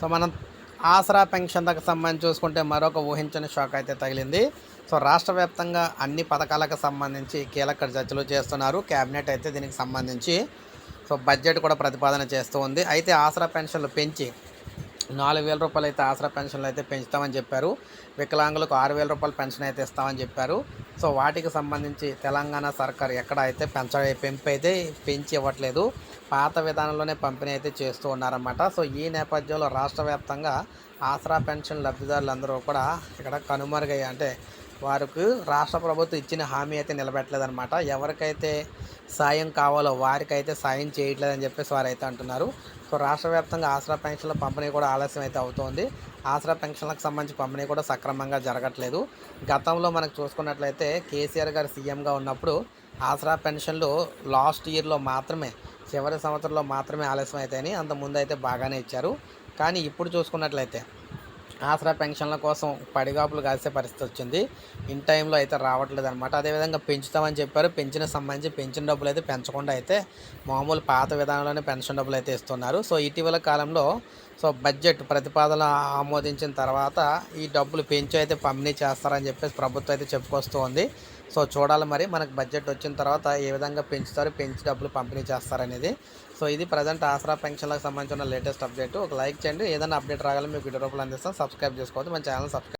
So మనం ఆసరా పెన్షన్లకు సంబంధించి చూసుకుంటే మరొక ఊహించని షాక్ అయితే తగిలింది. సో రాష్ట్ర వ్యాప్తంగా అన్ని పథకాలకు సంబంధించి కీలక చర్చలు చేస్తున్నారు. కేబినెట్ అయితే దీనికి సంబంధించి సో బడ్జెట్ కూడా ప్రతిపాదన చేస్తూ ఉంది. అయితే ఆసరా పెన్షన్లు పెంచి నాలుగు వేల రూపాయలు అయితే ఆసరా పెన్షన్లు అయితే పెంచుతామని చెప్పారు. వికలాంగులకు ఆరు వేల రూపాయలు పెన్షన్ అయితే ఇస్తామని చెప్పారు. సో వాటికి సంబంధించి తెలంగాణ సర్కార్ ఎక్కడ అయితే పెంచ పెంపు అయితే పెంచి ఇవ్వట్లేదు. పాత విధానంలోనే పంపిణీ అయితే చేస్తూ ఉన్నారన్నమాట. సో ఈ నేపథ్యంలో రాష్ట్ర వ్యాప్తంగా ఆసరా పెన్షన్ లబ్ధిదారులందరూ కూడా ఇక్కడ కనుమరుగయ్యా అంటే వారికి రాష్ట్ర ప్రభుత్వం ఇచ్చిన హామీ అయితే నిలబెట్టలేదన్నమాట. ఎవరికైతే సాయం కావాలో వారికైతే సాయం చేయట్లేదని చెప్పేసి వారు అయితే అంటున్నారు. సో రాష్ట్ర వ్యాప్తంగా ఆసరా పెన్షన్ల పంపిణీ కూడా ఆలస్యం అయితే అవుతోంది. ఆసరా పెన్షన్లకు సంబంధించి పంపిణీ కూడా సక్రమంగా జరగట్లేదు. గతంలో మనకు చూసుకున్నట్లయితే కేసీఆర్ గారు సీఎంగా ఉన్నప్పుడు ఆసరా పెన్షన్లు లాస్ట్ ఇయర్లో మాత్రమే చివరి సంవత్సరంలో మాత్రమే ఆలస్యం అవుతాయని అంత ముందు అయితే బాగానే ఇచ్చారు. కానీ ఇప్పుడు చూసుకున్నట్లయితే ఆసరా పెన్షన్ల కోసం పడిగాపులు కాసే పరిస్థితి వచ్చింది. ఇన్ టైంలో అయితే రావట్లేదు అనమాట అదేవిధంగా పెంచుతామని చెప్పారు. పెంచిన సంబంధించి పెంచిన డబ్బులు అయితే పెంచకుండా అయితే మామూలు పాత విధానంలోనే పెన్షన్ డబ్బులు అయితే ఇస్తున్నారు. సో ఇటీవల కాలంలో సో బడ్జెట్ ప్రతిపాదన ఆమోదించిన తర్వాత ఈ డబ్బులు పెంచి అయితే పంపిణీ చేస్తారని చెప్పేసి ప్రభుత్వం అయితే చెప్పుకొస్తుంది. సో చూడాలి మరి మనకు బడ్జెట్ వచ్చిన తర్వాత ఏ విధంగా పెంచుతారు పెంచి డబ్బులు పంపిణీ చేస్తారనేది. సో ఇది ప్రజెంట్ ఆసరా పెన్షన్లకు సంబంధించిన లేటెస్ట్ అప్డేట్. ఒక లైక్ చేయండి. ఏదైనా అప్డేట్ రాగాలి మీకు వీడియో రూపంలో అందిస్తాం. సబ్స్క్రైబ్ చేసుకోవద్దు. మన ఛానల్ సబ్స్క్రైబ్